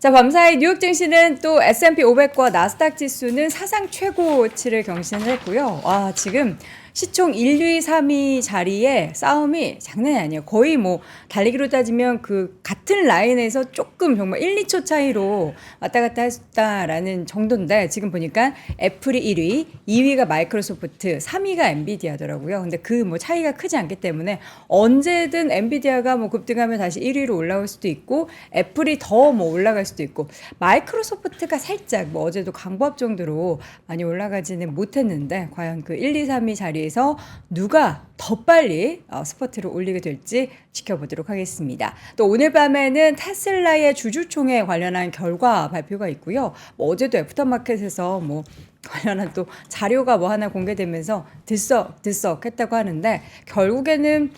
자, 밤사이 뉴욕 증시는 또 S&P 500과 나스닥 지수는 사상 최고치를 경신을 했고요. 와, 지금 시총 1, 2, 3위 자리에 싸움이 장난이 아니에요. 거의 뭐 달리기로 따지면 그 같은 라인에서 조금 정말 1, 2초 차이로 왔다 갔다 했다라는 정도인데 지금 보니까 애플이 1위, 2위가 마이크로소프트, 3위가 엔비디아더라고요. 근데 그 뭐 차이가 크지 않기 때문에 언제든 엔비디아가 뭐 급등하면 다시 1위로 올라올 수도 있고 애플이 더 뭐 올라갈 수도 있고 마이크로소프트가 살짝 뭐 어제도 강보합 정도로 많이 올라가지는 못했는데 과연 그 1, 2, 3위 자리에 서 누가 더 빨리 어, 스퍼트를 올리게 될지 지켜보도록 하겠습니다. 또 오늘 밤에는 테슬라의 주주총회 관련한 결과 발표가 있고요. 뭐 어제도 애프터마켓에서 뭐 관련한 또 자료가 뭐 하나 공개되면서 들썩 들썩 했다고 하는데 결국에는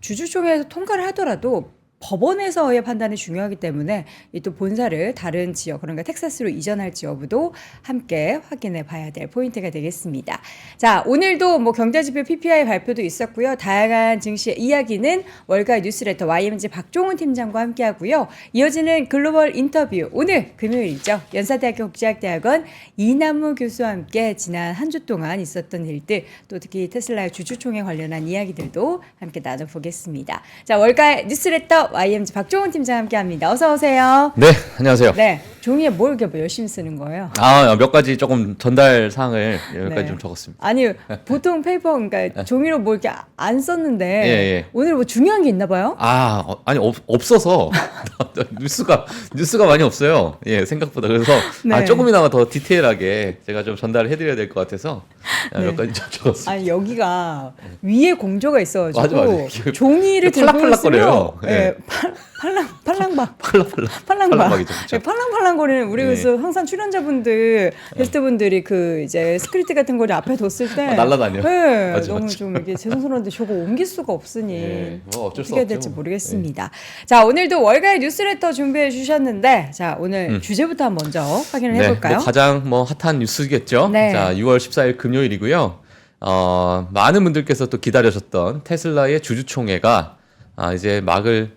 주주총회에서 통과를 하더라도 법원에서의 판단이 중요하기 때문에 이 또 본사를 다른 지역 그러니까 텍사스로 이전할지 여부도 함께 확인해 봐야 될 포인트가 되겠습니다. 자 오늘도 뭐 경제지표 PPI 발표도 있었고요. 다양한 증시의 이야기는 월가 뉴스레터 YMG 박종훈 팀장과 함께 하고요. 이어지는 글로벌 인터뷰 오늘 금요일이죠. 연사대학교 국제학대학원 이남무 교수와 함께 지난 한 주 동안 있었던 일들 또 특히 테슬라의 주주총회 관련한 이야기들도 함께 나눠보겠습니다. 자 월가 뉴스레터 YMG 박종훈 팀장 함께합니다. 어서 오세요. 네, 안녕하세요. 네, 종이에 뭘 이렇게 뭐 열심히 쓰는 거예요? 아, 몇 가지 조금 전달 사항을 몇 가지 네. 좀 적었습니다. 아니 보통 페이퍼 그러니까 종이로 뭐 이렇게 안 썼는데 예, 예. 오늘 뭐 중요한 게 있나 봐요? 아, 어, 아니 없, 없어서 뉴스가 뉴스가 많이 없어요. 예, 생각보다 그래서 네. 아, 조금이나마 더 디테일하게 제가 좀 전달을 해드려야 될 것 같아서 아, 몇 가지 좀 적었습니다. 아니 여기가 위에 공조가 있어가지고 맞아, 맞아. 종이를 들고. 있으면 예. 예, 팔- 팔랑 팔랑박 팔락팔락 팔랑박 팔락박이죠, 그쵸? 예, 팔랑팔랑거리는 우리 예. 그래서 항상 출연자분들 게스트분들이 그 이제 스크립트 같은 거를 앞에 뒀을 때 아, 날라다녀. 네, 맞아, 너무 맞아. 좀 이게 죄송스러운데 저거 옮길 수가 없으니 예, 뭐 어쩔 수 어떻게 해야. 될지 뭐. 모르겠습니다. 자 오늘도 월가의 뉴스레터 준비해 주셨는데 자 오늘 음. 주제부터 한번 먼저 확인을 네, 해볼까요? 뭐 가장 뭐 핫한 뉴스겠죠. 네. 자, 6월 14일 금요일이고요. 어, 많은 분들께서 또 기다리셨던 테슬라의 주주총회가 아, 이제 막을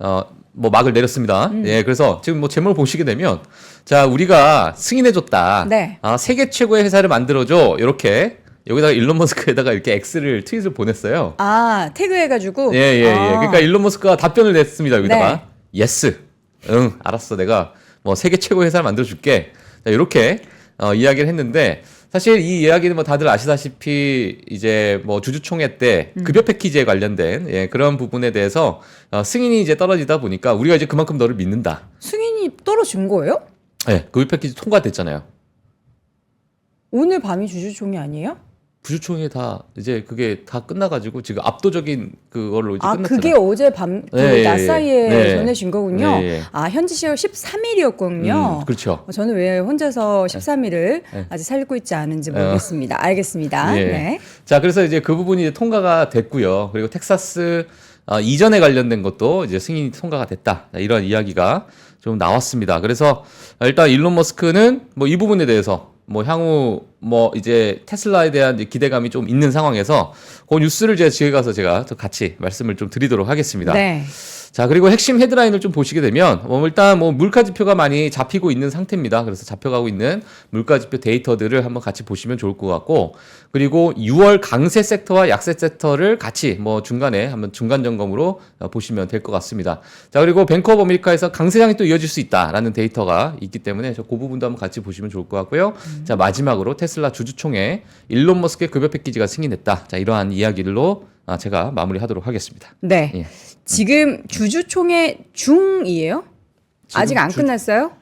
어, 뭐 막을 내렸습니다. 음. 예, 그래서 지금 뭐 제목을 보시게 되면 자, 우리가 승인해줬다. 네. 아, 세계 최고의 회사를 만들어줘. 이렇게 여기다가 일론 머스크에다가 이렇게 X를 트윗을 보냈어요. 아 태그해가지고 예, 예, 예. 아. 그러니까 일론 머스크가 답변을 냈습니다. 여기다가. 네. 예스. 응, 알았어. 내가 뭐 세계 최고 회사를 만들어 줄게. 자, 이렇게 어, 이야기를 했는데 사실 이 이야기는 뭐 다들 아시다시피 이제 뭐 주주총회 때 음. 급여 패키지에 관련된 예, 그런 부분에 대해서 어, 승인이 이제 떨어지다 보니까 우리가 이제 그만큼 너를 믿는다. 승인이 떨어진 거예요? 예, 급여 패키지 통과됐잖아요. 오늘 밤이 주주총회 아니에요? 주주총회 다 이제 그게 다 끝나가지고 지금 압도적인 그걸로 이제 아 끝났잖아요. 그게 어제 밤 그 네, 낮 예, 사이에 네. 전해진 거군요. 네, 예. 아 현지 시각 13일이었군요. 음, 그렇죠. 저는 왜 혼자서 13일을 네. 아직 살고 있지 않은지 모르겠습니다. 알겠습니다. 예. 네. 자, 그래서 이제 그 부분이 이제 통과가 됐고요. 그리고 텍사스 어, 이전에 관련된 것도 이제 승인이 통과가 됐다. 자, 이런 이야기가 좀 나왔습니다. 그래서 일단 일론 머스크는 뭐 이 부분에 대해서 뭐 향후 뭐 이제 테슬라에 대한 기대감이 좀 있는 상황에서 그 뉴스를 제가 집에 가서 제가 또 같이 말씀을 좀 드리도록 하겠습니다. 네. 자, 그리고 핵심 헤드라인을 좀 보시게 되면, 뭐 일단 뭐 물가 지표가 많이 잡히고 있는 상태입니다. 그래서 잡혀가고 있는 물가 지표 데이터들을 한번 같이 보시면 좋을 것 같고, 그리고 6월 강세 섹터와 약세 섹터를 같이 뭐 중간에 한번 중간 점검으로 어, 보시면 될 것 같습니다. 자, 그리고 뱅크 오브 아메리카에서 강세장이 또 이어질 수 있다라는 데이터가 있기 때문에 저 그 부분도 한번 같이 보시면 좋을 것 같고요. 자, 마지막으로 테슬라 주주총회 일론 머스크의 급여 패키지가 승인했다. 자, 이러한 이야기들로 아, 제가 마무리하도록 하겠습니다. 네. 예. 지금 주주총회 중이에요? 아직 안 주- 끝났어요?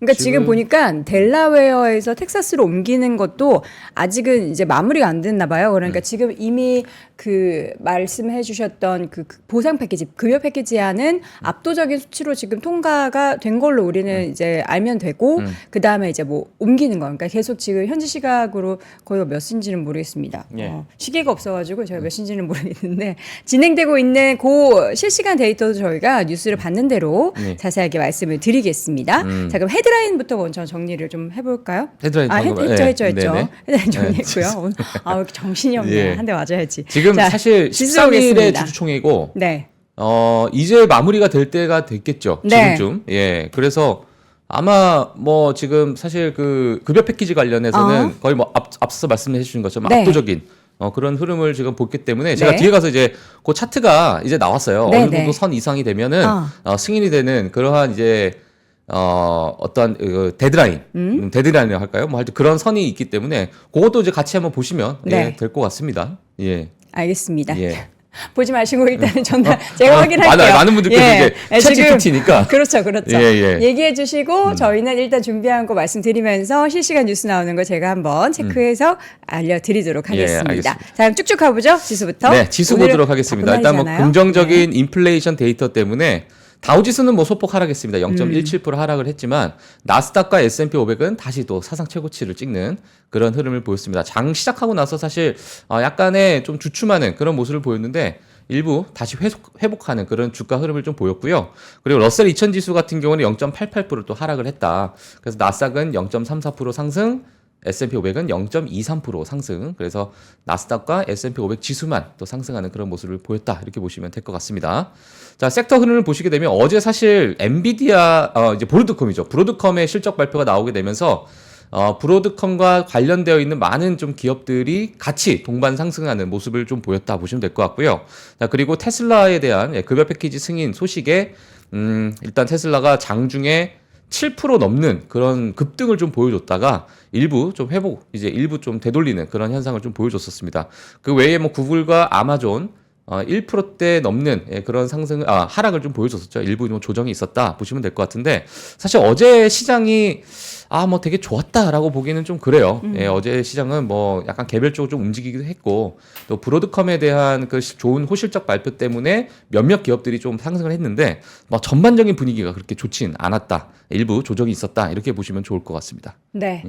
그러니까 지금, 지금- 보니까 델라웨어에서 텍사스로 옮기는 것도 아직은 이제 마무리가 안 됐나 봐요. 음. 그러니까 지금 이미 그 말씀해 주셨던 그 보상 패키지, 급여 패키지안은 압도적인 수치로 지금 통과가 된 걸로 우리는 이제 알면 되고 음. 그다음에 이제 뭐 옮기는 거. 그러니까 계속 지금 현지 시각으로 거의 몇 시인지는 모르겠습니다. 예. 어, 시계가 없어 가지고 제가 몇 시인지는 모르겠는데 진행되고 있는 그 실시간 데이터도 저희가 뉴스를 받는 대로 네. 자세하게 말씀을 드리겠습니다. 음. 자 그럼 헤드 라인부터 먼저 정리를 좀 해볼까요? 헤드라인 아 했, 방금- 했죠 예, 했죠 했죠. 네네. 헤드라인 네. 정리했고요. 오늘 아 이렇게 정신이 없네. 예. 한대 맞아야지. 지금 자, 사실 지수 13일에 보겠습니다. 주주총회고 네. 어 이제 마무리가 될 때가 됐겠죠. 네. 지금쯤. 예. 그래서 아마 뭐 지금 사실 그 급여 패키지 관련해서는 어. 거의 뭐 앞, 앞서 말씀해 주신 것처럼 네. 압도적인 어, 그런 흐름을 지금 보기 때문에 제가 네. 뒤에 가서 이제 그 차트가 이제 나왔어요. 네, 어느 정도 네. 선 이상이 되면은 어. 어, 승인이 되는 그러한 이제 어, 어떤 그 데드라인, 음, 데드라인이라고 할까요? 뭐 하여튼 그런 선이 있기 때문에 그것도 이제 같이 한번 보시면 네. 예, 될 것 같습니다. 예. 알겠습니다. 예. 보지 마시고 일단은 전화 제가 어, 확인할게요. 많아요. 많은 분들께서 이제 예, 챗GPT니까. 그렇죠, 그렇죠. 예, 예. 얘기해 주시고 저희는 일단 준비한 거 말씀드리면서 실시간 뉴스 나오는 거 제가 한번 체크해서 알려드리도록 음. 예, 하겠습니다. 알겠습니다. 자, 그럼 쭉쭉 가보죠. 지수부터. 네, 지수 보도록 하겠습니다. 일단 뭐. 긍정적인 네. 인플레이션 데이터 때문에 다우 지수는 뭐 소폭 하락했습니다. 음. 0.17% 하락을 했지만 나스닥과 S&P 500은 다시 또 사상 최고치를 찍는 그런 흐름을 보였습니다. 장 시작하고 나서 사실 어, 약간의 좀 주춤하는 그런 모습을 보였는데 일부 다시 회복, 회복 하는 그런 주가 흐름을 좀 보였고요. 그리고 러셀 2000 지수 같은 경우는 0.88%또 하락을 했다. 그래서 나스닥은 0.34% 상승, S&P 500은 0.23% 상승. 그래서 나스닥과 S&P 500 지수만 또 상승하는 그런 모습을 보였다. 이렇게 보시면 될 것 같습니다. 자, 섹터 흐름을 보시게 되면 어제 사실 엔비디아 어 이제 브로드컴이죠. 브로드컴의 실적 발표가 나오게 되면서 어, 브로드컴과 관련되어 있는 많은 좀 기업들이 같이 동반 상승하는 모습을 좀 보였다 보시면 될 것 같고요. 자, 그리고 테슬라에 대한 예, 급여 패키지 승인 소식에 음, 일단 테슬라가 장중에 7% 넘는 그런 급등을 좀 보여줬다가 일부 좀 회복, 이제 일부 좀 되돌리는 그런 현상을 좀 보여줬었습니다. 그 외에 뭐 구글과 아마존 어, 1%대 넘는 예, 그런 상승, 아, 하락을 좀 보여줬었죠. 일부 좀 조정이 있었다 보시면 될 것 같은데 사실 어제 시장이 아, 뭐 되게 좋았다라고 보기는 좀 그래요. 예, 어제 시장은 뭐 약간 개별적으로 좀 움직이기도 했고 또 브로드컴에 대한 그 시- 좋은 호실적 발표 때문에 몇몇 기업들이 좀 상승을 했는데 뭐 전반적인 분위기가 그렇게 좋진 않았다. 일부 조정이 있었다. 이렇게 보시면 좋을 것 같습니다. 네.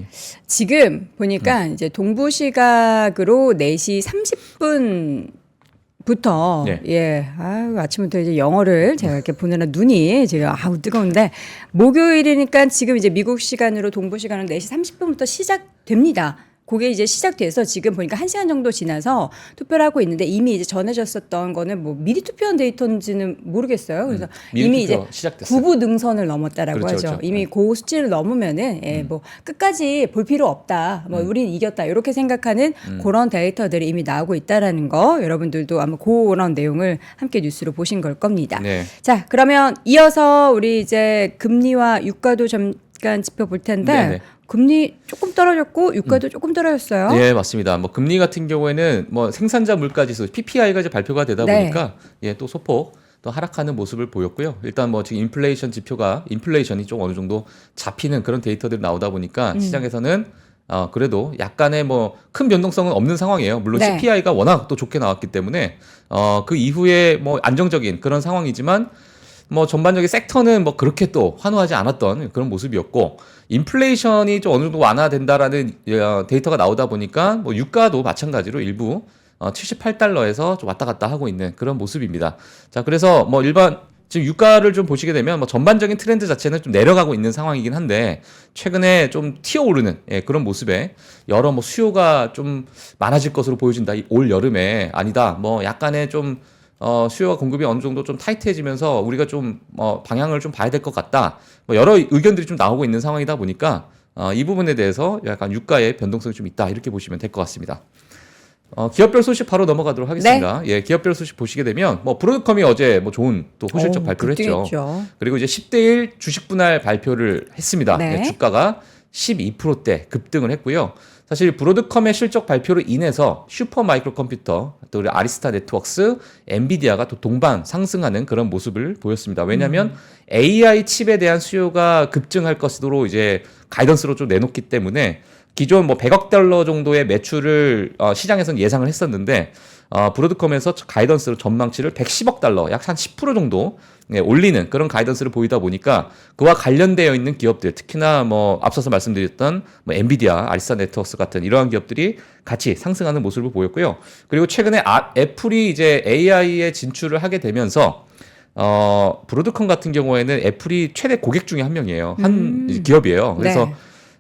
지금 보니까 음. 이제 동부 시각으로 4시 30분 부터 네. 예 아유 아침부터 이제 영어를 제가 이렇게 보느라 눈이 지금 아우 뜨거운데 목요일이니까 지금 이제 미국 시간으로 동부 시간으로 4시 30분부터 시작됩니다. 그게 이제 시작돼서 지금 보니까 1시간 정도 지나서 투표를 하고 있는데 이미 이제 전해졌었던 거는 뭐 미리 투표한 데이터인지는 모르겠어요. 그래서 음, 이미 이제 시작됐어요. 구부 능선을 넘었다라고 그렇죠, 하죠. 그렇죠. 이미 네. 그 수치를 넘으면은 예, 뭐 끝까지 볼 필요 없다. 음. 뭐 우린 이겼다. 이렇게 생각하는 그런 데이터들이 이미 나오고 있다라는 거 여러분들도 아마 그런 내용을 함께 뉴스로 보신 걸 겁니다. 네. 자, 그러면 이어서 우리 이제 금리와 유가도 잠깐 짚어볼 텐데 네네. 음. 금리 조금 떨어졌고 유가도 조금 떨어졌어요. 예, 맞습니다. 뭐 금리 같은 경우에는 뭐 생산자 물가 지수 PPI가 이제 발표가 되다 네. 보니까 예, 또 소폭 또 하락하는 모습을 보였고요. 일단 뭐 지금 인플레이션 지표가 인플레이션이 좀 어느 정도 잡히는 그런 데이터들이 나오다 보니까 음. 시장에서는 어 그래도 약간의 뭐 큰 변동성은 없는 상황이에요. 물론 네. CPI가 워낙 또 좋게 나왔기 때문에 어 그 이후에 뭐 안정적인 그런 상황이지만 뭐 전반적인 섹터는 뭐 그렇게 또 환호하지 않았던 그런 모습이었고 인플레이션이 좀 어느 정도 완화된다라는 어, 데이터가 나오다 보니까 뭐 유가도 마찬가지로 일부 어, 78달러에서 좀 왔다 갔다 하고 있는 그런 모습입니다. 자, 그래서 뭐 일반 지금 유가를 좀 보시게 되면 뭐 전반적인 트렌드 자체는 좀 내려가고 있는 상황이긴 한데 최근에 좀 튀어오르는 예, 그런 모습에 여러 뭐 수요가 좀 많아질 것으로 보여진다. 이올 여름에 아니다. 뭐 약간의 좀 어, 수요와 공급이 어느 정도 좀 타이트해지면서 우리가 좀 어, 방향을 좀 봐야 될 것 같다. 뭐 여러 의견들이 좀 나오고 있는 상황이다 보니까 어, 이 부분에 대해서 약간 유가의 변동성이 좀 있다 이렇게 보시면 될 것 같습니다. 어, 기업별 소식 바로 넘어가도록 하겠습니다. 예, 기업별 소식 보시게 되면 뭐 브로드컴이 어제 뭐 좋은 또 호실적 어우, 발표를 했죠. 급등했죠. 그리고 이제 10대 1 주식 분할 발표를 했습니다. 네. 예, 주가가 12%대 급등을 했고요. 사실 브로드컴의 실적 발표로 인해서 슈퍼 마이크로 컴퓨터, 또 우리 아리스타 네트워크스, 엔비디아가 또 동반 상승하는 그런 모습을 보였습니다. 왜냐하면 AI 칩에 대한 수요가 급증할 것으로 이제 가이던스로 좀 내놓기 때문에 기존 뭐 100억 달러 정도의 매출을 어, 시장에서는 예상을 했었는데 어, 브로드컴에서 가이던스로 전망치를 110억 달러, 약 한 10% 정도 예, 올리는 그런 가이던스를 보이다 보니까 그와 관련되어 있는 기업들, 특히나 뭐 앞서서 말씀드렸던 뭐 엔비디아, 아리스타 네트워크스 같은 이러한 기업들이 같이 상승하는 모습을 보였고요. 그리고 최근에 아, 애플이 이제 AI에 진출을 하게 되면서 어, 브로드컴 같은 경우에는 애플이 최대 고객 중에 한 명이에요. 한 이제 기업이에요. 그래서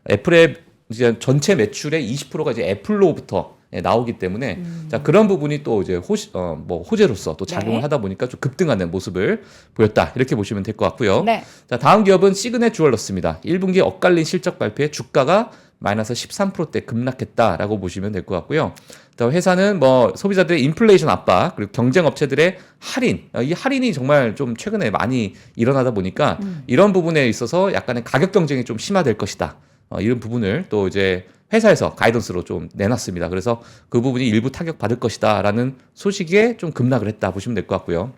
네. 애플의 이제 전체 매출의 20%가 이제 애플로부터 예, 나오기 때문에 음. 자 그런 부분이 또 이제 호시, 어, 뭐 호재로서 또 작용을 네. 하다 보니까 좀 급등하는 모습을 보였다 이렇게 보시면 될 것 같고요. 네. 자 다음 기업은 시그넷 주얼러스입니다. 1분기 엇갈린 실적 발표에 주가가 마이너스 13%대 급락했다라고 보시면 될 것 같고요. 또 회사는 뭐 소비자들의 인플레이션 압박 그리고 경쟁 업체들의 할인 어, 이 할인이 정말 좀 최근에 많이 일어나다 보니까 이런 부분에 있어서 약간의 가격 경쟁이 좀 심화될 것이다. 어, 이런 부분을 또 이제 회사에서 가이던스로 좀 내놨습니다. 그래서 그 부분이 일부 타격 받을 것이다라는 소식에 좀 급락을 했다 보시면 될 것 같고요.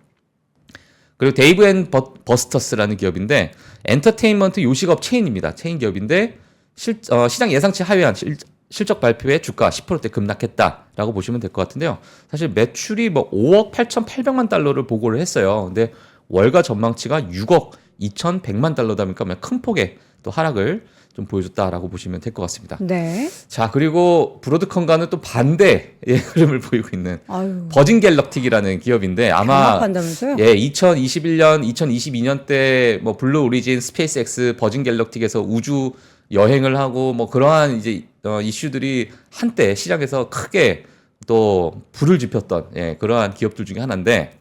그리고 데이브 앤 버, 버스터스라는 기업인데 엔터테인먼트 요식업 체인입니다. 체인 기업인데 실, 어, 시장 예상치 하회한 실, 실적 발표에 주가 10%대 급락했다라고 보시면 될 것 같은데요. 사실 매출이 뭐 5억 8,800만 달러를 보고를 했어요. 근데 월가 전망치가 6억 2,100만 달러다 보니까 뭐큰 폭의 또 하락을 좀 보여줬다라고 보시면 될 것 같습니다. 네. 자 그리고 브로드컴과는 또 반대의 흐름을 보이고 있는 아유. 버진 갤럭틱이라는 기업인데 아마? 예, 2021년, 2022년 때뭐 블루 오리진, 스페이스X, 버진 갤럭틱에서 우주 여행을 하고 뭐 그러한 이제 어, 이슈들이 한때 시장에서 크게 또 불을 지폈던 예, 그러한 기업들 중에 하나인데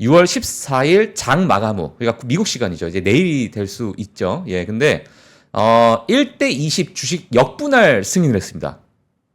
6월 14일 장 마감 후 그러니까 미국 시간이죠. 이제 내일이 될 수 있죠. 예, 근데 어 1대 20 주식 역분할 승인을 했습니다.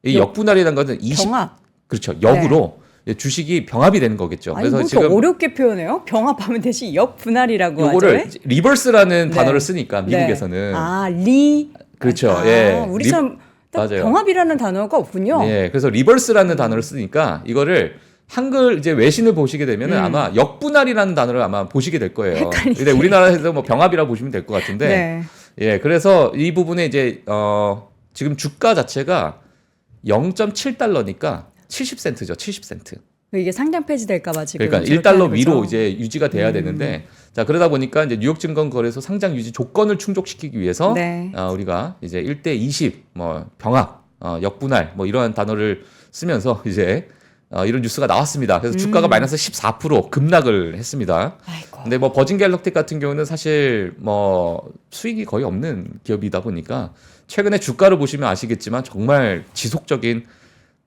이 역- 역분할이라는 것은 20 병합. 그렇죠. 역으로 예, 주식이 병합이 되는 거겠죠. 아니 그래서 뭐 지금 어렵게 표현해요? 병합하면 되시 역분할이라고 요거를 하죠. 이제 리버스라는 네. 단어를 쓰니까 네. 미국에서는 아, 리 그렇죠. 아, 예. 우리처럼 딱 맞아요. 병합이라는 단어가 없군요. 예, 그래서 리버스라는 단어를 쓰니까 이거를 한글 이제 외신을 보시게 되면은 음. 아마 역분할이라는 단어를 아마 보시게 될 거예요. 헷갈리게. 근데 우리나라에서 뭐 병합이라고 보시면 될 것 같은데, 네. 예, 그래서 이 부분에 이제 어 지금 주가 자체가 0.7달러니까 70센트죠, 70센트. 이게 상장 폐지될까봐 지금 그러니까 저렇게 1달러 하는 위로 거죠? 이제 유지가 돼야 음. 되는데 자 그러다 보니까 이제 뉴욕 증권 거래소 상장 유지 조건을 충족시키기 위해서 네. 어, 우리가 이제 1대 20뭐 병합 어, 역분할 뭐 이러한 단어를 쓰면서 이제 어, 이런 뉴스가 나왔습니다. 그래서 주가가 음. 마이너스 14% 급락을 했습니다. 아이고. 근데 뭐 버진 갤럭틱 같은 경우는 사실 뭐 수익이 거의 없는 기업이다 보니까 최근에 주가를 보시면 아시겠지만 정말 지속적인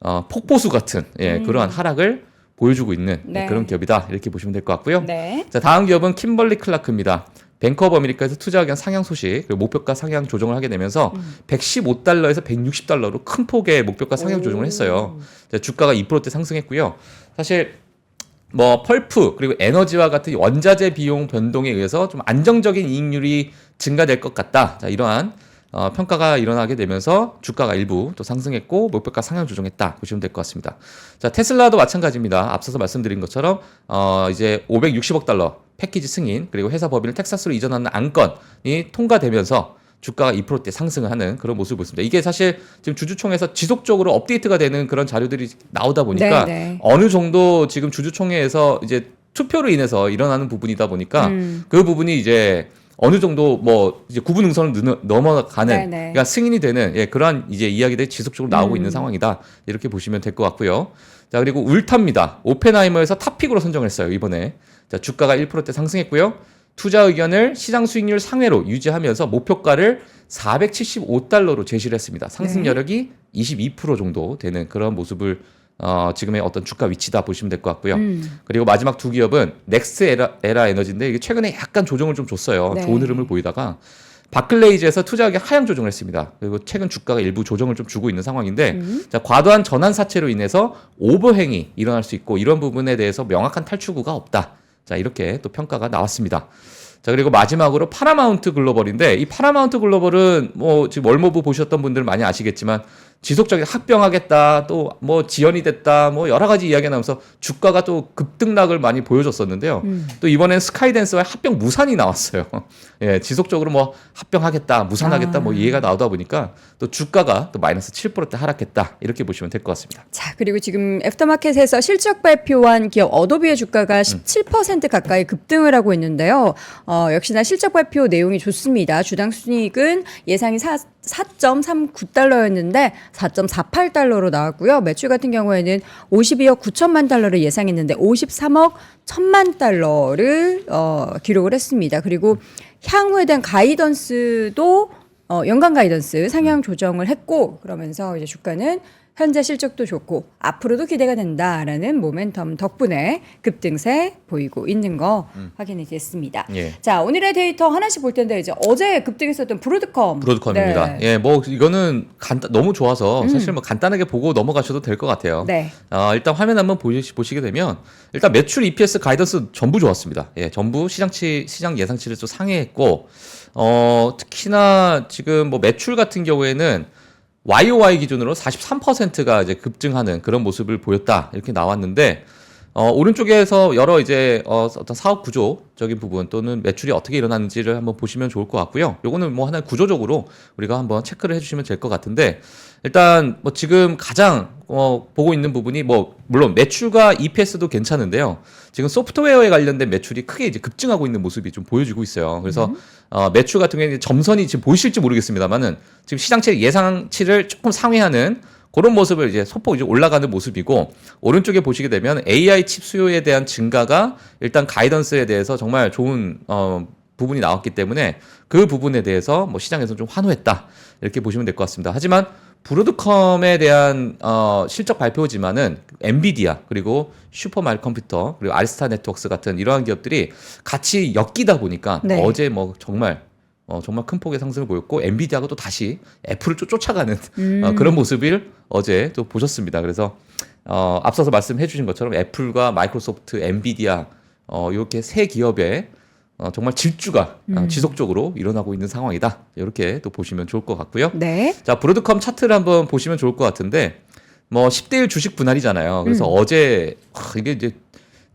어, 폭포수 같은 예, 음. 그러한 하락을 보여주고 있는 예, 네. 그런 기업이다 이렇게 보시면 될 것 같고요. 네. 자 다음 기업은 킴벌리 클라크입니다. 뱅크 오브 아메리카에서 투자 의견 상향 소식 그리고 목표가 상향 조정을 하게 되면서 음. 115달러에서 160달러로 큰 폭의 목표가 상향 조정을 했어요. 자, 주가가 2%대 상승했고요. 사실 뭐 펄프 그리고 에너지와 같은 원자재 비용 변동에 의해서 좀 안정적인 이익률이 증가될 것 같다. 자, 이러한 어, 평가가 일어나게 되면서 주가가 일부 또 상승했고 목표가 상향 조정했다 보시면 될 것 같습니다. 자 테슬라도 마찬가지입니다. 앞서서 말씀드린 것처럼 어, 이제 560억 달러 패키지 승인 그리고 회사 법인을 텍사스로 이전하는 안건이 통과되면서 주가가 2%대 상승을 하는 그런 모습을 보습니다. 이게 사실 지금 주주총회에서 지속적으로 업데이트가 되는 그런 자료들이 나오다 보니까 네, 네. 어느 정도 지금 주주총회에서 이제 투표로 인해서 일어나는 부분이다 보니까 음. 그 부분이 이제 어느 정도 뭐 이제 구분 능선을 느- 넘어가는 네네. 그러니까 승인이 되는 예, 그러한 이제 이야기들이 지속적으로 나오고 음. 있는 상황이다 이렇게 보시면 될 것 같고요. 자 그리고 울타입니다. 오펜하이머에서 탑픽으로 선정했어요 이번에. 자 주가가 1%대 상승했고요. 투자 의견을 시장 수익률 상회로 유지하면서 목표가를 475달러로 제시를 했습니다. 상승 네. 여력이 22% 정도 되는 그런 모습을 어, 지금의 어떤 주가 위치다 보시면 될 것 같고요. 음. 그리고 마지막 두 기업은 넥스 에라, 에라 에너지인데 이게 최근에 약간 조정을 좀 줬어요. 네. 좋은 흐름을 보이다가 바클레이즈에서 투자하기 하향 조정을 했습니다. 그리고 최근 주가가 일부 조정을 좀 주고 있는 상황인데 음. 자, 과도한 전환 사채로 인해서 오버행이 일어날 수 있고 이런 부분에 대해서 명확한 탈출구가 없다. 자, 이렇게 또 평가가 나왔습니다. 자, 그리고 마지막으로 파라마운트 글로벌인데 이 파라마운트 글로벌은 뭐 지금 월모브 보셨던 분들 많이 아시겠지만 지속적인 합병하겠다 또 뭐 지연이 됐다 뭐 여러 가지 이야기가 나오면서 주가가 또 급등락을 많이 보여줬었는데요. 음. 또 이번엔 스카이댄스와 합병 무산이 나왔어요. 예, 지속적으로 뭐 합병하겠다, 무산하겠다 아. 뭐 이해가 나오다 보니까 또 주가가 또 마이너스 7%대 하락했다. 이렇게 보시면 될 것 같습니다. 자, 그리고 지금 애프터마켓에서 실적 발표한 기업 어도비의 음. 주가가 17% 가까이 급등을 하고 있는데요. 어, 역시나 실적 발표 내용이 좋습니다. 주당 순이익은 예상이 4, 4.39달러였는데 4.48달러로 나왔고요. 매출 같은 경우에는 52억 9천만 달러를 예상했는데 53억 1천만 달러를 어, 기록을 했습니다. 그리고 향후에 대한 가이던스도 어, 연간 가이던스 상향 조정을 했고 그러면서 이제 주가는 현재 실적도 좋고 앞으로도 기대가 된다라는 모멘텀 덕분에 급등세 보이고 있는 거 확인이 됐습니다. 예. 자 오늘의 데이터 하나씩 볼 텐데 이제 어제 급등했었던 브로드컴. 브로드컴입니다. 네. 예, 뭐 이거는 간단 너무 좋아서 사실 뭐 간단하게 보고 넘어가셔도 될 것 같아요. 네. 어, 일단 화면 한번 보시, 보시게 되면 일단 매출 EPS 가이던스 전부 좋았습니다. 예, 전부 시장치 시장 예상치를 좀 상회했고 어, 특히나 지금 뭐 매출 같은 경우에는 YOY 기준으로 43%가 이제 급증하는 그런 모습을 보였다. 이렇게 나왔는데 어, 오른쪽에서 여러 이제 어, 어떤 사업 구조적인 부분 또는 매출이 어떻게 일어나는지를 한번 보시면 좋을 것 같고요. 요거는 뭐 하나 구조적으로 우리가 한번 체크를 해주시면 될 것 같은데 일단 뭐 지금 가장 어, 보고 있는 부분이 뭐 물론 매출과 EPS도 괜찮은데요. 지금 소프트웨어에 관련된 매출이 크게 이제 급증하고 있는 모습이 좀 보여지고 있어요. 그래서 어, 매출 같은 경우에는 점선이 지금 보이실지 모르겠습니다만은 지금 시장치 예상치를 조금 상회하는 그런 모습을 이제 소폭 이제 올라가는 모습이고 오른쪽에 보시게 되면 AI 칩 수요에 대한 증가가 일단 가이던스에 대해서 정말 좋은 어 부분이 나왔기 때문에 그 부분에 대해서 뭐 시장에서 좀 환호했다 이렇게 보시면 될 것 같습니다. 하지만 브로드컴에 대한 어 실적 발표지만은 엔비디아 그리고 슈퍼마일 컴퓨터 그리고 알스타 네트워크스 같은 이러한 기업들이 같이 엮이다 보니까 네. 어제 뭐 정말 어, 정말 큰 폭의 상승을 보였고 엔비디아가 또 다시 애플을 쫓, 쫓아가는 음. 어, 그런 모습을 어제 또 보셨습니다. 그래서 어, 앞서서 말씀해 주신 것처럼 애플과 마이크로소프트, 엔비디아 어, 이렇게 세 기업의 어, 정말 질주가 음. 어, 지속적으로 일어나고 있는 상황이다. 이렇게 또 보시면 좋을 것 같고요. 네. 자, 브로드컴 차트를 한번 보시면 좋을 것 같은데 뭐 10대 1 주식 분할이잖아요. 그래서 음. 어제 하, 이게 이제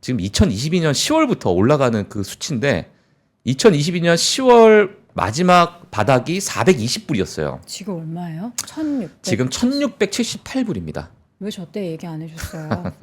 지금 2022년 10월부터 올라가는 그 수치인데 2022년 10월 마지막 바닥이 420불이었어요. 지금 얼마예요? 1,600. 지금 1678불입니다. 왜 저때 얘기 안 해줬어요?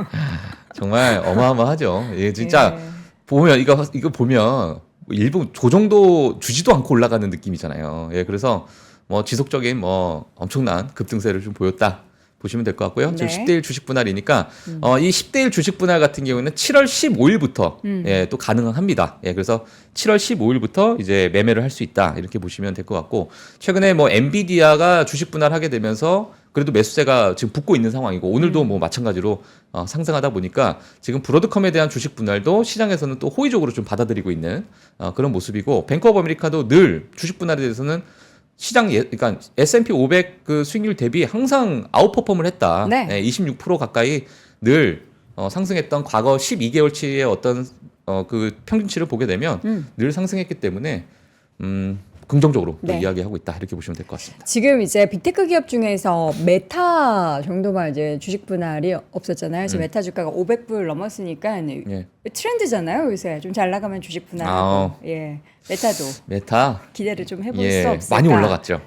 정말 어마어마하죠. 예, 진짜 예. 보면 이거 이거 보면 일부 조 정도 주지도 않고 올라가는 느낌이잖아요. 예, 그래서 뭐 지속적인 뭐 엄청난 급등세를 좀 보였다. 보시면 될 것 같고요. 지금 네. 10대 1 주식 분할이니까 어, 이 10대 1 주식 분할 같은 경우에는 7월 15일부터 음. 예, 또 가능합니다. 예, 그래서 7월 15일부터 이제 매매를 할 수 있다. 이렇게 보시면 될 것 같고 최근에 뭐 엔비디아가 주식 분할하게 되면서 그래도 매수세가 지금 붙고 있는 상황이고 음. 오늘도 뭐 마찬가지로 어, 상승하다 보니까 지금 브로드컴에 대한 주식 분할도 시장에서는 또 호의적으로 좀 받아들이고 있는 어, 그런 모습이고 뱅크 오브 아메리카도 늘 주식 분할에 대해서는 시장 예, 그러니까 S&P 500 그 수익률 대비 항상 아웃퍼폼을 했다. 네. 예, 26% 가까이 늘 어, 상승했던 과거 12개월치의 어떤 어, 그 평균치를 보게 되면 음. 늘 상승했기 때문에 음, 긍정적으로 또 네. 이야기하고 있다 이렇게 보시면 될 것 같습니다. 지금 이제 빅테크 기업 중에서 메타 정도만 이제 주식 분할이 없었잖아요. 지금 음. 메타 주가가 500불 넘었으니까 예. 트렌드잖아요. 요새 좀 잘 나가면 주식 분할하고 아. 예 메타도 메타 기대를 좀 해볼 수 예, 없을까 많이 올라갔죠.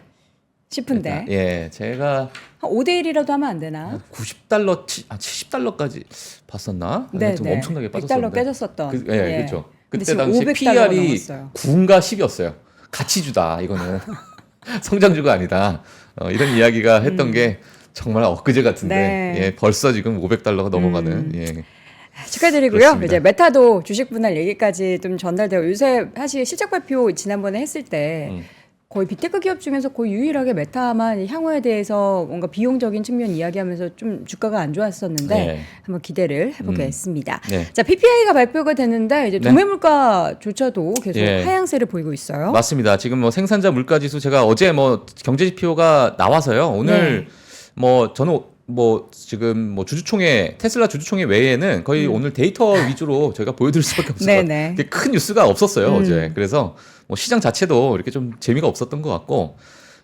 싶은데 메타. 예, 제가 한 5대 1이라도 하면 안 되나? 90달러, 아 70달러까지 봤었나? 네, 좀 네. 엄청나게 100달러 빠졌었는데. 깨졌었던. 그, 예, 그렇죠. 근데 그때 당시 500달러가 PR이 넘었어요. 9인가 10이었어요. 같이 주다 이거는 성장주가 아니다. 어, 이런 이야기가 했던 게 정말 엊그제 같은데 음. 네. 예, 벌써 지금 500달러가 넘어가는 음. 예. 축하드리고요. 그렇습니다. 이제 메타도 주식 분할 얘기까지 좀 전달되고 요새 사실 실적 발표 지난번에 했을 때 음. 거의 빅테크 기업 중에서 거의 유일하게 메타만 향후에 대해서 뭔가 비용적인 측면 이야기하면서 좀 주가가 안 좋았었는데 네. 한번 기대를 해보겠습니다. 네. 자 PPI가 발표가 됐는데 이제 네. 도매 물가조차도 계속 예. 하향세를 보이고 있어요. 맞습니다. 지금 뭐 생산자 물가 지수 제가 어제 뭐 경제 지표가 나와서요. 오늘 네. 뭐 저는 뭐 지금 뭐 주주총회 테슬라 주주총회 외에는 거의 오늘 데이터 위주로 저희가 보여드릴 수밖에. 음. 네네. 이게 큰 뉴스가 없었어요 음. 어제. 그래서 뭐 시장 자체도 이렇게 좀 재미가 없었던 것 같고.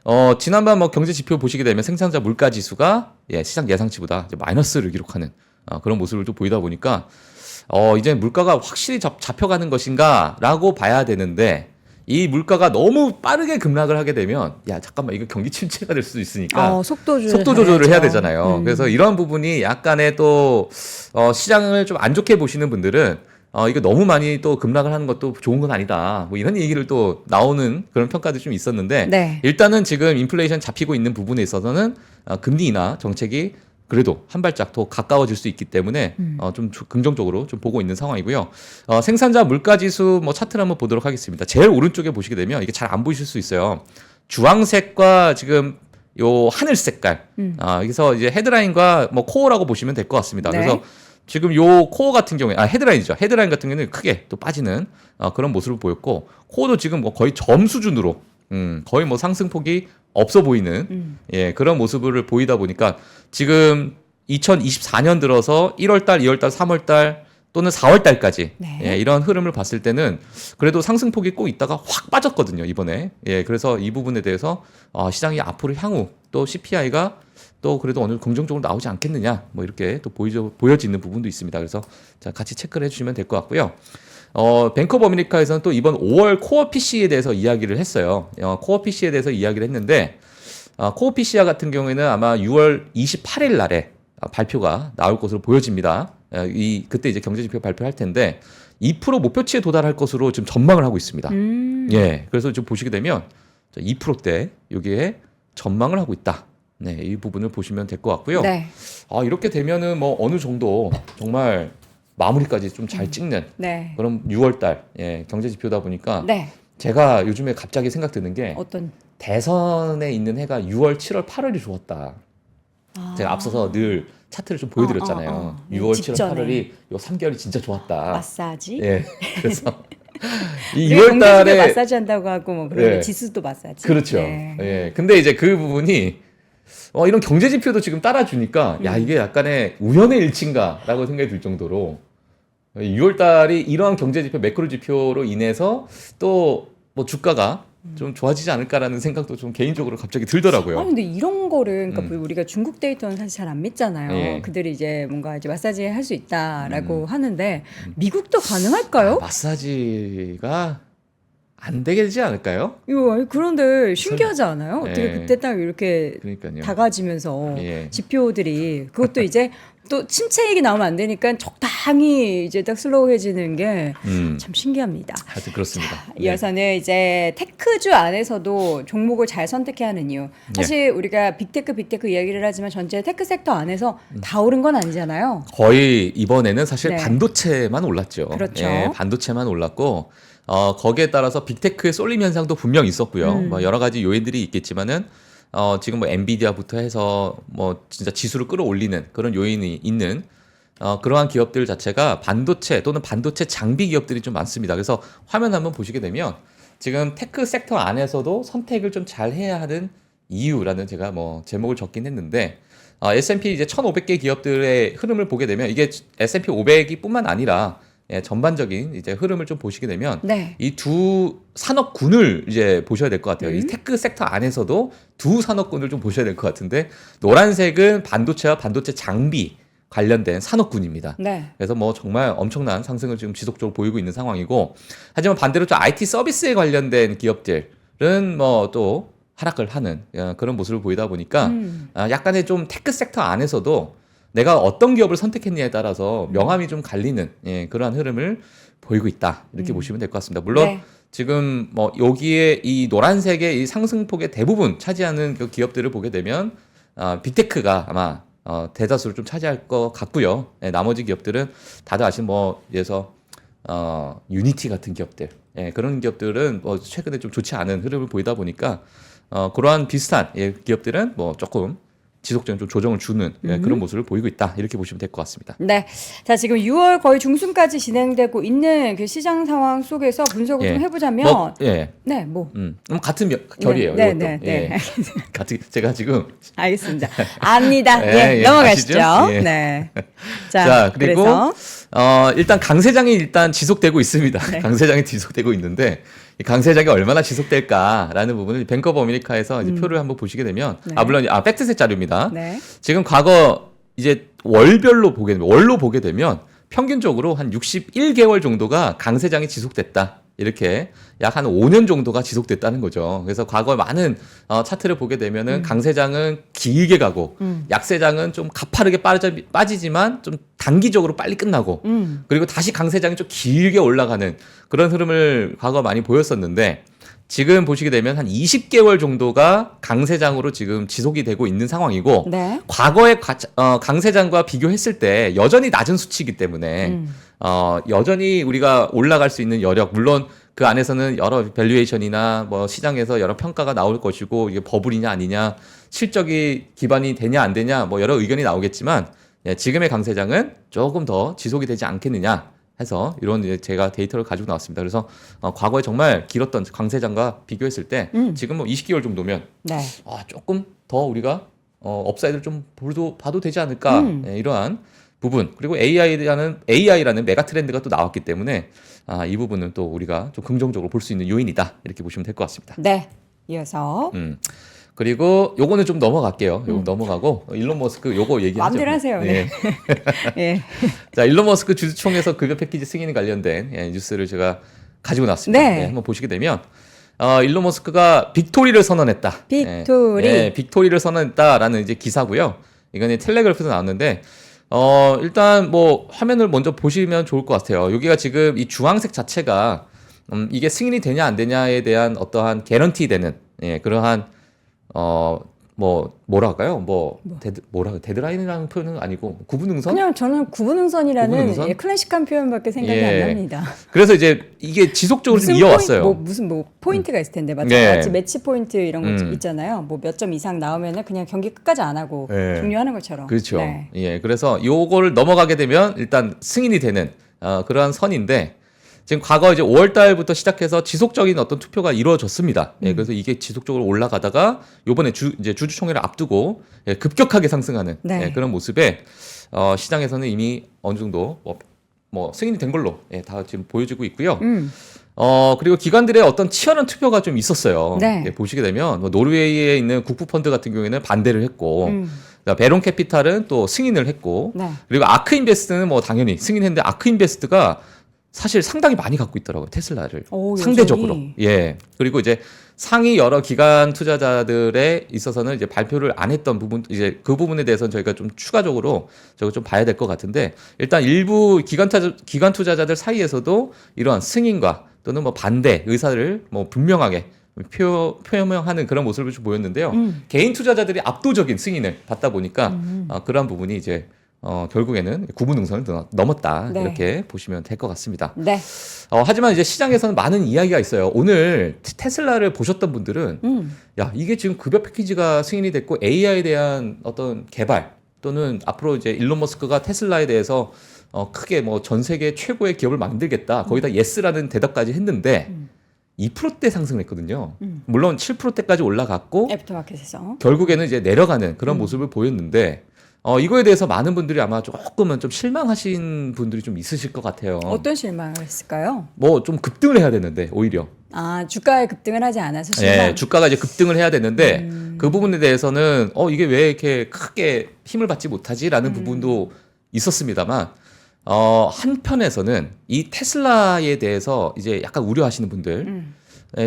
어 지난번 뭐 경제 지표 보시게 되면 생산자 물가 지수가 예 시장 예상치보다 이제 마이너스를 기록하는 어, 그런 모습을 좀 보이다 보니까 어 이제 물가가 확실히 잡, 잡혀가는 것인가라고 봐야 되는데 이 물가가 너무 빠르게 급락을 하게 되면 야 잠깐만 이거 경기 침체가 될 수도 있으니까 어, 속도 조절 속도 조절을 해야. 되잖아요. 음. 그래서 이런 부분이 약간의 또 어, 시장을 좀 안 좋게 보시는 분들은 어, 이거 너무 많이 또 급락을 하는 것도 좋은 건 아니다. 뭐 이런 얘기를 또 나오는 그런 평가들이 좀 있었는데 네. 일단은 지금 인플레이션 잡히고 있는 부분에 있어서는 어, 금리 인하 정책이 그래도 한 발짝 더 가까워질 수 있기 때문에 음. 어, 좀 조- 긍정적으로 좀 보고 있는 상황이고요. 어, 생산자 물가 지수 뭐 차트를 한번 보도록 하겠습니다. 제일 오른쪽에 보시게 되면 이게 잘 안 보이실 수 있어요. 주황색과 지금 요 하늘 색깔. 음. 아, 여기서 이제 헤드라인과 뭐 코어라고 보시면 될 것 같습니다. 네. 그래서 지금 요 코어 같은 경우에 아 헤드라인이죠. 헤드라인 같은 경우는 크게 또 빠지는 어, 그런 모습을 보였고 코어도 지금 뭐 거의 점 수준으로 음, 거의 뭐 상승폭이 없어 보이는 음. 예, 그런 모습을 보이다 보니까 지금 2024년 들어서 1월 달, 2월 달, 3월 달 또는 4월 달까지 네. 예, 이런 흐름을 봤을 때는 그래도 상승폭이 꼭 있다가 확 빠졌거든요, 이번에. 예, 그래서 이 부분에 대해서 어, 시장이 앞으로 향후 또 CPI가 또 그래도 어느 정도 긍정적으로 나오지 않겠느냐, 뭐 이렇게 또 보이져, 보여지는 부분도 있습니다. 그래서 자, 같이 체크를 해주시면 될 것 같고요. 어, 뱅크 오브 아메리카에서는 또 이번 5월 코어 PC에 대해서 이야기를 했어요. 어, 코어 PC에 대해서 이야기를 했는데, 어, 코어 PCA 같은 경우에는 아마 6월 28일 날에 아, 발표가 나올 것으로 보여집니다. 어, 이 그때 이제 경제 지표 발표할 텐데 2% 목표치에 도달할 것으로 지금 전망을 하고 있습니다. 음. 예, 그래서 좀 보시게 되면 2%대 여기에 전망을 하고 있다. 네, 이 부분을 보시면 될 것 같고요. 네. 아 이렇게 되면은 뭐 어느 정도 정말 마무리까지 좀 잘 찍는 네. 그런 6월달 예, 경제 지표다 보니까 네. 제가 요즘에 갑자기 생각드는 게 어떤 대선에 있는 해가 6월, 7월, 8월이 좋았다. 아. 제가 앞서서 늘 차트를 좀 보여드렸잖아요. 어, 어, 어. 6월, 직전에. 7월, 8월이 요 3개월이 진짜 좋았다. 마사지? 예. 그래서 이 우리 6월 경제지표 달에 마사지 한다고 하고 뭐 그런 네. 지수도 마사지. 그렇죠. 네. 예. 근데 이제 그 부분이 어, 이런 경제 지표도 지금 따라주니까 야 음. 이게 약간의 우연의 일치인가라고 생각이 들 정도로 6월 달이 이러한 경제 지표 매크로 지표로 인해서 또 뭐 주가가 좀 좋아지지 않을까라는 생각도 좀 개인적으로 갑자기 들더라고요. 아 근데 이런 거를 그러니까 음. 우리가 중국 데이터는 사실 잘 안 믿잖아요. 예. 그들이 이제 뭔가 이제 마사지 할 수 있다라고 음. 하는데 미국도 가능할까요? 마사지가 안 되지 않을까요? 이거 그런데 신기하지 않아요? 어떻게 예. 그때 딱 이렇게 그러니까요. 다가지면서 예. 지표들이 그것도 이제 또 침체 얘기 나오면 안 되니까 적당히 이제 딱 슬로우해지는 게참 음. 신기합니다. 하여튼 그렇습니다. 네. 이어서는 이제 테크주 안에서도 종목을 잘 선택해야 하는 이유. 사실 우리가 빅테크 빅테크 이야기를 하지만 전체 테크 섹터 안에서 음. 다 오른 건 아니잖아요. 거의 이번에는 사실 네. 반도체만 올랐죠. 그렇죠. 예, 반도체만 올랐고 어, 거기에 따라서 빅테크의 쏠림 현상도 분명 있었고요. 음. 뭐 여러 가지 요인들이 있겠지만은 어, 지금 뭐 엔비디아부터 해서 뭐 진짜 지수를 끌어올리는 그런 요인이 있는 어, 그러한 기업들 자체가 반도체 또는 반도체 장비 기업들이 좀 많습니다. 그래서 화면 한번 보시게 되면 지금 테크 섹터 안에서도 선택을 좀 잘 해야 하는 이유라는 제가 뭐 제목을 적긴 했는데 어, S&P 이제 1,500개 기업들의 흐름을 보게 되면 이게 S&P 500이 뿐만 아니라 예, 전반적인 이제 흐름을 좀 보시게 되면 네. 이 두 산업군을 이제 보셔야 될 것 같아요. 음. 이 테크 섹터 안에서도 두 산업군을 좀 보셔야 될 것 같은데 노란색은 반도체와 반도체 장비 관련된 산업군입니다. 네. 그래서 뭐 정말 엄청난 상승을 지금 지속적으로 보이고 있는 상황이고 하지만 반대로 좀 IT 서비스에 관련된 기업들은 뭐 또 하락을 하는 어, 그런 모습을 보이다 보니까 음. 아, 약간의 좀 테크 섹터 안에서도 내가 어떤 기업을 선택했느냐에 따라서 명암이 좀 갈리는 예, 그러한 흐름을 보이고 있다 이렇게 보시면 될 것 같습니다. 물론 네. 지금 뭐 여기에 이 노란색의 이 상승폭의 대부분 차지하는 그 기업들을 보게 되면 아, 빅테크가 아마 어, 대다수를 좀 차지할 것 같고요. 예, 나머지 기업들은 다들 아시는 뭐 예서 어, 유니티 같은 기업들 예, 그런 기업들은 뭐 최근에 좀 좋지 않은 흐름을 보이다 보니까 어, 그러한 비슷한 예, 기업들은 뭐 조금 지속적인 좀 조정을 주는 예, 음. 그런 모습을 보이고 있다 이렇게 보시면 될 것 같습니다. 네. 자, 지금 6월 거의 중순까지 진행되고 있는 그 시장 상황 속에서 분석을 예. 좀 해보자면, 뭐, 예, 네, 뭐. 음, 음, 같은 며- 결이에요. 네, 이것도. 네, 네. 예. 같은 제가 지금 알겠습니다. 압니다. 예, 예, 예, 넘어가시죠. 아시죠? 예. 네. 자, 자, 그리고 그래서 어, 일단 강세장이 일단 지속되고 있습니다. 네. 강세장이 지속되고 있는데 이 강세장이 얼마나 지속될까라는 부분을 뱅크 오브 아메리카에서 이제 표를 한번 보시게 되면 네. 아 물론 아 팩트셋 자료입니다. 네. 지금 과거 이제 월별로 보게 되면 월로 보게 되면 평균적으로 한 61개월 정도가 강세장이 지속됐다. 이렇게 약 한 5년 정도가 지속됐다는 거죠. 그래서 과거 많은 어, 차트를 보게 되면은 강세장은 길게 가고 음. 약세장은 좀 가파르게 빠져, 빠지지만 좀 단기적으로 빨리 끝나고 음. 그리고 다시 강세장이 좀 길게 올라가는 그런 흐름을 과거 많이 보였었는데 지금 보시게 되면 한 20개월 정도가 강세장으로 지금 지속이 되고 있는 상황이고 네. 과거의 과- 어, 강세장과 비교했을 때 여전히 낮은 수치이기 때문에 음. 어, 여전히 우리가 올라갈 수 있는 여력 물론 그 안에서는 여러 밸류에이션이나 뭐 시장에서 여러 평가가 나올 것이고 이게 버블이냐 아니냐 실적이 기반이 되냐 안 되냐 뭐 여러 의견이 나오겠지만 예, 지금의 강세장은 조금 더 지속이 되지 않겠느냐 해서 이런 이제 제가 데이터를 가지고 나왔습니다. 그래서 어, 과거에 정말 길었던 강세장과 비교했을 때 음. 지금 뭐 20개월 정도면 네. 아, 조금 더 우리가 어, 업사이드를 좀 봐도, 봐도 되지 않을까 음. 예, 이러한 부분 그리고 AI라는 AI라는 메가 트렌드가 또 나왔기 때문에 아, 이 부분은 또 우리가 좀 긍정적으로 볼 수 있는 요인이다 이렇게 보시면 될 것 같습니다. 네. 이어서 음. 그리고 요거는 좀 넘어갈게요. 요거 넘어가고 어, 일론 머스크 요거 얘기하죠. 음. 마음대로 하세요, 네. 예. 자, 일론 머스크 주주총회에서 급여 패키지 승인 관련된 예, 뉴스를 제가 가지고 나왔습니다. 네. 예, 한번 보시게 되면 어, 일론 머스크가 빅토리를 선언했다. 빅토리. 예, 예, 빅토리를 선언했다라는 이제 기사고요. 이거는 텔레그래프에서 나왔는데 어, 일단 뭐 화면을 먼저 보시면 좋을 것 같아요. 여기가 지금 이 주황색 자체가 음, 이게 승인이 되냐 안 되냐에 대한 어떠한 개런티 되는 예, 그러한 어, 뭐 뭐라 할까요? 뭐, 데드 뭐라 데드라인이라는 표현은 아니고 구분응선? 그냥 저는 구분응선이라는 구분응선? 예, 클래식한 표현밖에 생각이 예. 안 납니다. 그래서 이제 이게 지속적으로 좀 이어왔어요. 포인트, 뭐 무슨 뭐 포인트가 있을 텐데 맞죠? 네. 마치 매치 포인트 이런 거 음. 있잖아요. 뭐 몇 점 이상 나오면은 그냥 경기 끝까지 안 하고 네. 종료하는 것처럼. 그렇죠. 네. 예, 그래서 요거를 넘어가게 되면 일단 승인이 되는 어, 그러한 선인데 지금 과거 이제 5월 달부터 시작해서 지속적인 어떤 투표가 이루어졌습니다. 음. 예, 그래서 이게 지속적으로 올라가다가 요번에 주 이제 주주총회를 앞두고 예, 급격하게 상승하는 네. 예, 그런 모습에 어, 시장에서는 이미 어느 정도 뭐, 뭐 승인이 된 걸로 예, 다 지금 보여지고 있고요. 음. 어 그리고 기관들의 어떤 치열한 투표가 좀 있었어요. 네. 예, 보시게 되면 뭐 노르웨이에 있는 국부 펀드 같은 경우에는 반대를 했고, 음. 베론 캐피탈은 또 승인을 했고, 네. 그리고 아크 인베스트는 뭐 당연히 승인했는데 아크 인베스트가 사실 상당히 많이 갖고 있더라고요 테슬라를 오, 상대적으로. 예 그리고 이제 상위 여러 기관 투자자들에 있어서는 이제 발표를 안 했던 부분 이제 그 부분에 대해서는 저희가 좀 추가적으로 저거 좀 봐야 될 것 같은데 일단 일부 기관 투자 기관 투자자들 사이에서도 이러한 승인과 또는 뭐 반대 의사를 뭐 분명하게 표, 표명하는 그런 모습을 좀 보였는데요. 음. 개인 투자자들이 압도적인 승인을 받다 보니까 어, 그러한 부분이 이제 어, 결국에는 구분 능선을 넘- 넘었다 네. 이렇게 보시면 될 것 같습니다. 네. 어, 하지만 이제 시장에서는 많은 이야기가 있어요. 오늘 테- 테슬라를 보셨던 분들은 음. 야 이게 지금 급여 패키지가 승인이 됐고 AI에 대한 어떤 개발 또는 앞으로 이제 일론 머스크가 테슬라에 대해서 어, 크게 뭐 전 세계 최고의 기업을 만들겠다 거기다 예스라는 대답까지 했는데 음. 2%대 상승을 했거든요. 음. 물론 7%대까지 올라갔고 애프터마켓에서. 결국에는 이제 내려가는 그런 음. 모습을 보였는데 어, 이거에 대해서 많은 분들이 아마 조금은 좀 실망하신 분들이 좀 있으실 것 같아요. 어떤 실망을 했을까요? 뭐 좀 급등을 해야 되는데 오히려 아 주가에 급등을 하지 않아서 실망. 예, 주가가 이제 급등을 해야 되는데 음. 그 부분에 대해서는 어 이게 왜 이렇게 크게 힘을 받지 못하지라는 음. 부분도 있었습니다만 어 한편에서는 이 테슬라에 대해서 이제 약간 우려하시는 분들에 음.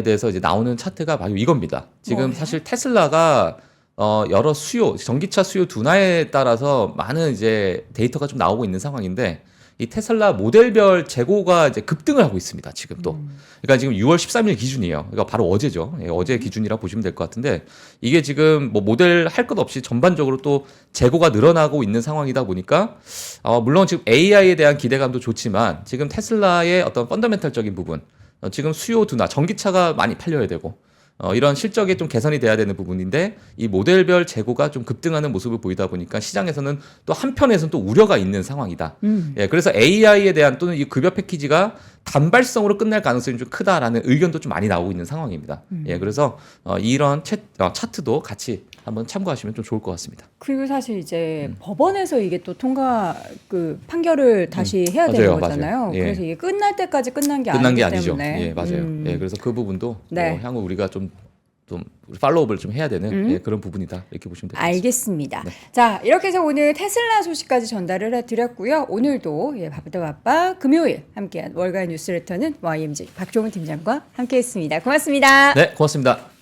대해서 이제 나오는 차트가 바로 이겁니다. 지금 뭐예요? 사실 테슬라가 어 여러 수요 전기차 수요 둔화에 따라서 많은 이제 데이터가 좀 나오고 있는 상황인데 이 테슬라 모델별 재고가 이제 급등을 하고 있습니다. 지금 또. 음. 그러니까 지금 6월 13일 기준이에요. 그러니까 바로 어제죠. 예, 어제 기준이라 보시면 될 것 같은데 이게 지금 뭐 모델 할 것 없이 전반적으로 또 재고가 늘어나고 있는 상황이다 보니까 어, 물론 지금 AI에 대한 기대감도 좋지만 지금 테슬라의 어떤 펀더멘탈적인 부분 어, 지금 수요 둔화 전기차가 많이 팔려야 되고 어, 이런 실적이 좀 개선이 돼야 되는 부분인데 이 모델별 재고가 좀 급등하는 모습을 보이다 보니까 시장에서는 또 한편에서는 또 우려가 있는 상황이다. 음. 예, 그래서 AI에 대한 또는 이 급여 패키지가 단발성으로 끝날 가능성이 좀 크다라는 의견도 좀 많이 나오고 있는 상황입니다. 음. 예, 그래서 어, 이런 채, 어, 차트도 같이 한번 참고하시면 좀 좋을 것 같습니다. 그리고 사실 이제 음. 법원에서 이게 또 통과 그 판결을 다시 해야 되는 맞아요, 거잖아요. 맞아요. 예. 그래서 이게 끝날 때까지 끝난 게 끝난 아니기 게 아니죠. 때문에. 예, 맞아요. 음. 예, 그래서 그 부분도 네. 뭐 향후 우리가 좀좀 팔로우업을 좀 해야 되는 음. 예, 그런 부분이다 이렇게 보시면 같습니다. 알겠습니다. 네. 자, 이렇게 해서 오늘 테슬라 소식까지 전달을 해드렸고요. 오늘도 예, 바쁘다 바빠 금요일 함께한 월간 뉴스레터는 YMG 박종훈 팀장과 함께했습니다. 고맙습니다. 네, 고맙습니다.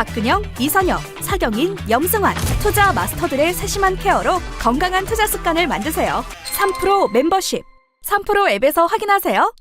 박근영, 이선영, 사경인, 염승환 투자 마스터들의 세심한 케어로 건강한 투자 습관을 만드세요. 3프로 멤버십 3프로 앱에서 확인하세요.